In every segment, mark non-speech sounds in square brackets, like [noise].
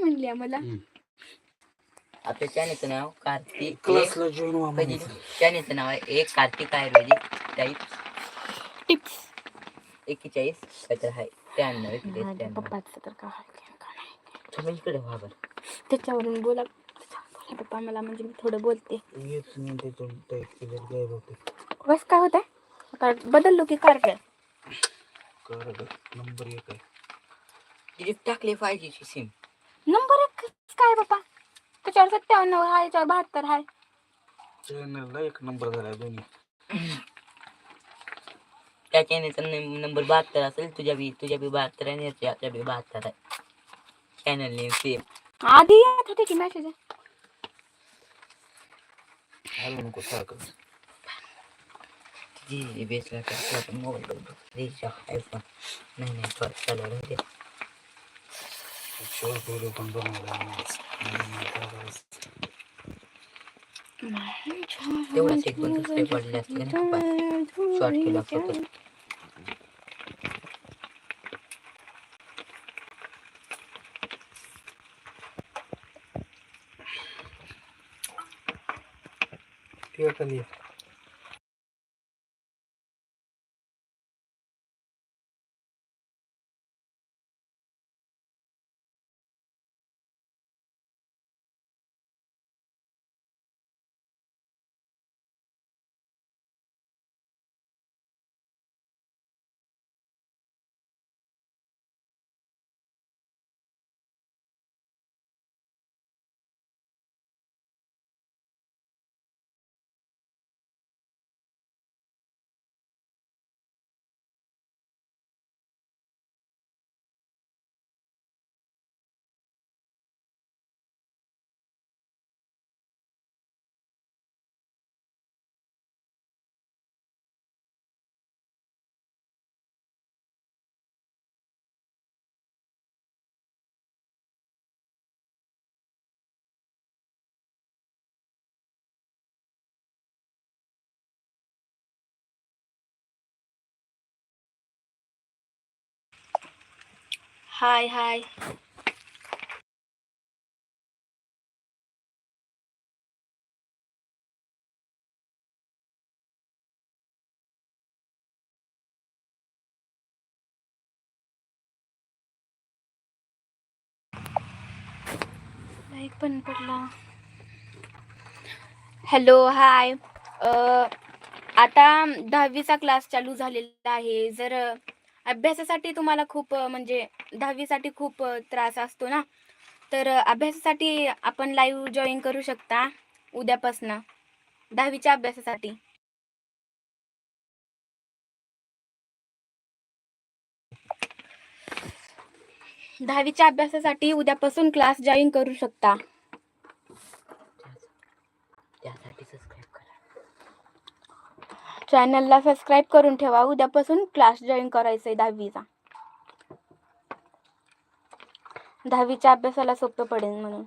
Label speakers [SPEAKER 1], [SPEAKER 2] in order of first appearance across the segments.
[SPEAKER 1] म्हणली आम्हाला
[SPEAKER 2] आपल्या चॅनेलचं नाव कार्तिक
[SPEAKER 3] क्लासला जॉईन व्हा.
[SPEAKER 2] चॅनेलचं नाव आहे एक कार्तिक आयुर्वेदिक टाईप
[SPEAKER 1] टिप्स.
[SPEAKER 2] एक्केचाळीस काहीतरी आहे. त्र्याण्णव एक्केचाळीस त्र्याण्णव.
[SPEAKER 1] पप्पाचं तर काय आहे, काय नाही.
[SPEAKER 2] तुम्ही इकडे व्हा बरं.
[SPEAKER 1] त्याच्यावरून बोला. पप्पा मला म्हणजे मी थोडं बोलते.
[SPEAKER 3] टाईप केलं गायब होते
[SPEAKER 1] बस काय होत आहे बदललो की कार्ड
[SPEAKER 3] कर नंबर एक आहे.
[SPEAKER 2] तिथे टाकले फाय जी सिम
[SPEAKER 1] नंबर एक काय बाप्पा त्याच्यावर सत्त्याण्णव आहे याच्यावर बहात्तर आहे.
[SPEAKER 3] चॅनलला एक नंबर झाला दोन्ही.
[SPEAKER 2] त्या चॅनेलचा नंबर बहात्तर असेल तुझ्या बी तुझ्या बी बहात्तर आहे आणि याच्या बी बहात्तर आहे. चॅनल नेम सेम
[SPEAKER 1] आधी येत होते की मेसेज
[SPEAKER 3] हॅलो नको सारखं.
[SPEAKER 2] जी बेसला मोबाईल आयफोन नाही नाही थोडं चालू राहते
[SPEAKER 3] शॉर्ट व्हिडिओ पण बनवला नाही करायचं.
[SPEAKER 2] तेवढाच एक दोन सबस्क्राईब वाढले असते शॉर्ट केला फोटो
[SPEAKER 3] ते खाली
[SPEAKER 1] हाय हाय लाईक पण पडला. हॅलो हाय आता दहावीचा क्लास चालू झालेला आहे. जर अभ्यासासाठी तुम्हाला खूप म्हणजे दहावीसाठी खूप त्रास असतो ना? तर अभ्यासासाठी आपण लाईव्ह जॉईन करू शकता उद्यापासनं दहावीच्या अभ्यासासाठी. दहावीच्या अभ्यासासाठी उद्यापासून क्लास जॉईन करू शकता
[SPEAKER 2] त्यासाठी सबस्क्राईब करा
[SPEAKER 1] चॅनलला सबस्क्राईब करून ठेवा. उद्यापासून क्लास जॉईन करायचं आहे दहावीचा. दहावीच्या अभ्यासाला सोपं पडेल म्हणून.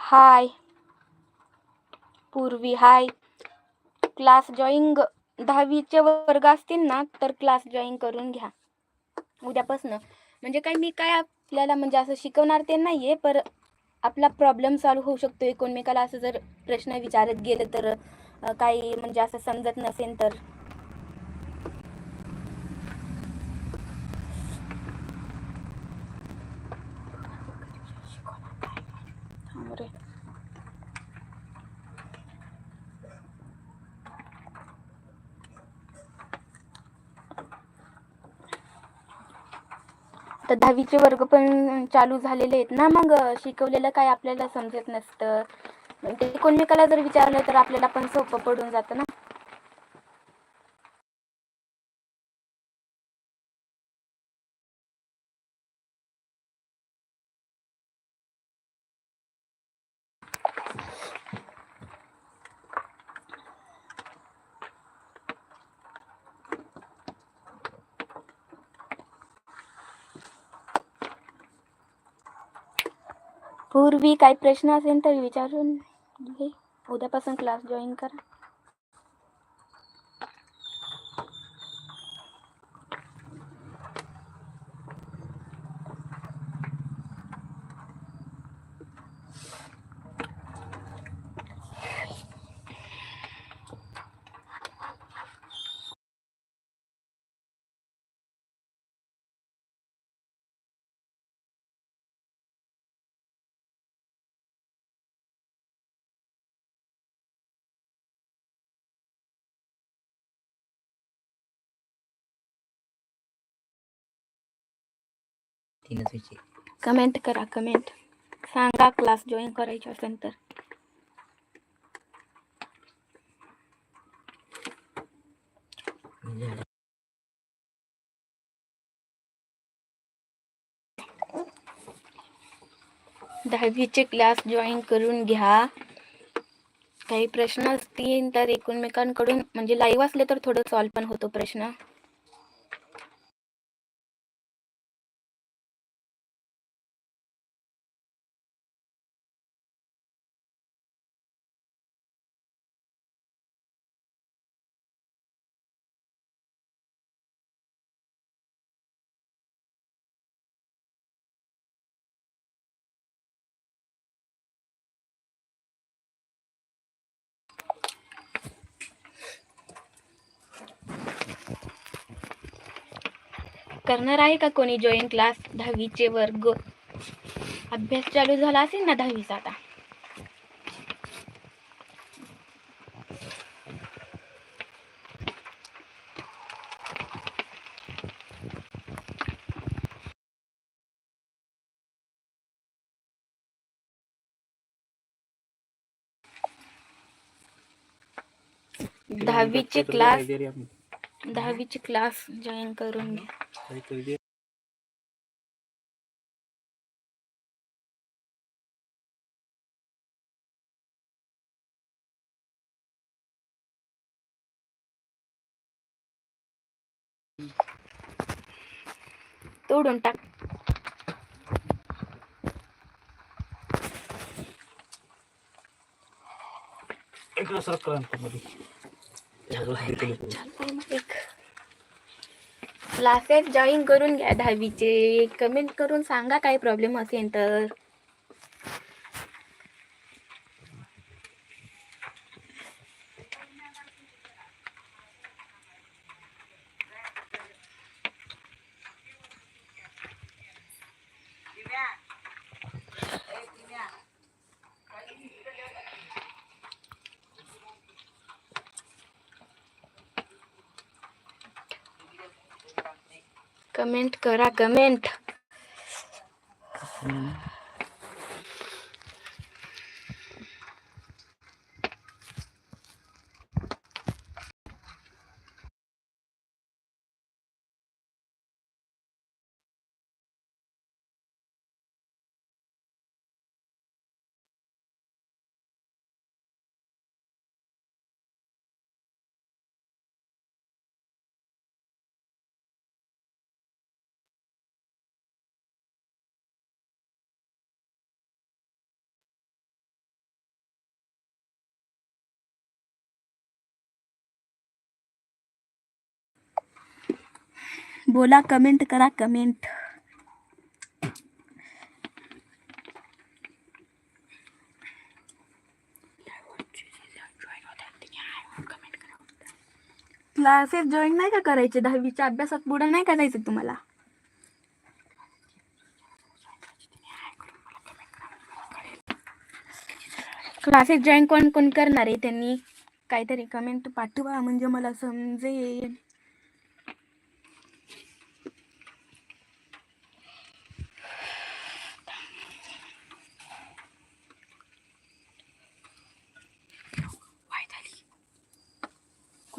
[SPEAKER 1] हाय पूर्वी हाय क्लास जॉईंग दहावीचे वर्ग असतील ना तर क्लास जॉईन करून घ्या. उद्यापासनं. म्हणजे काय मी काय आपल्याला म्हणजे असं शिकवणार ते नाही आहे पर आपला प्रॉब्लेम सॉल्व होऊ शकतो. एकोणमेकाला असं जर प्रश्न विचारत गेलं तर काही म्हणजे असं समजत नसेल तर. तर दहावीचे वर्ग पण चालू झालेले आहेत ना मग शिकवलेलं काय आपल्याला समजत नसतं. ते कोणमेकाला जर विचारलं तर आपल्याला पण सोपं पडून जातं ना. पूर्वी काही प्रश्न असेल तर विचारून घे. उद्यापासून क्लास जॉईन करा.
[SPEAKER 2] तीनच विषय.
[SPEAKER 1] कमेंट करा कमेंट. सांगा क्लास जॉईन करायचे असेल तर. दहावीचे क्लास जॉईन करून घ्या. काही प्रश्न असतील तर एकमेकांकडून म्हणजे लाईव्ह असले तर थोडं सॉल्व पण होतो प्रश्न. करणार आहे का कोणी जॉईन क्लास दहावीचे वर्ग? अभ्यास चालू झाला असेल ना दहावीचा आता? दहावीचे क्लास दहावीचे क्लास जॉईन करून घ्या.
[SPEAKER 3] काहीतरी दे.
[SPEAKER 1] तोडून टाक
[SPEAKER 3] इकडं सरकलं ना मध्ये.
[SPEAKER 1] क्लासेस जॉईन करून घ्या दहावीचे. कमेंट करून सांगा काय प्रॉब्लेम असेल तर. कमेंट करा कमेंट. बोला कमेंट करा कमेंट क्लासेस जॉईन नाही का करायचे? दहावीच्या अभ्यासात पुढे नाही का जायचं तुम्हाला? क्लासेस जॉईन कोण कोण करणार आहे त्यांनी? काहीतरी कमेंट पाठवा म्हणजे मला समजेल.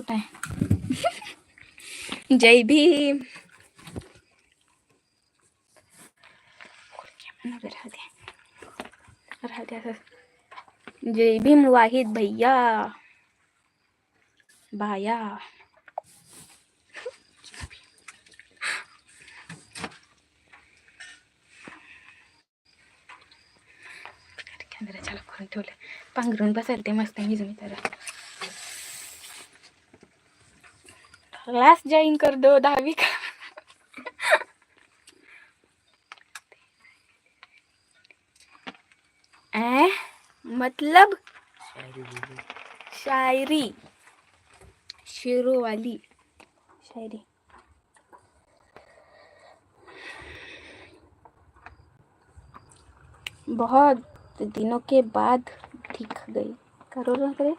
[SPEAKER 1] कुठं? आहे [laughs] जय भीम. असं. जय भीम वाहिद भैया. बाया. कॅमेरा चालू करून ठेवलं पांघरून बसायला ते मस्त मी मी तर क्लास जॉईन कर दो दहावी का ऐ? मतलब? शायरी शेरों वाली। शायरी। बहुत दिनों के बाद दिख गई। करो ना करे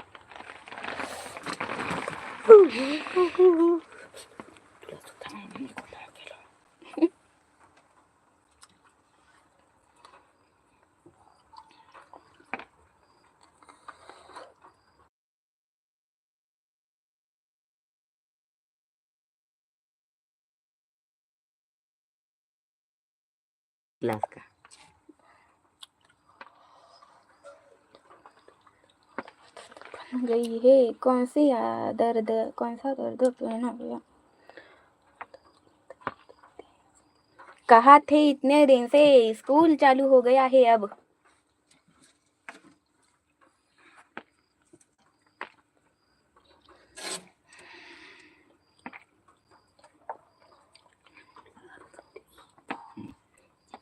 [SPEAKER 2] क्लास का
[SPEAKER 1] गई है। कौन सी दर्द कौन सा दर्द पहना गया? कहा थे इतने दिन से स्कूल चालू हो गया है अब।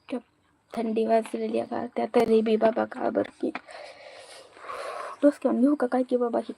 [SPEAKER 1] क्या थंडी वाजलेली आहे का त्या तरी बी बाबा का बरं की डोसक्यावर घेऊ का काय की बाबा ही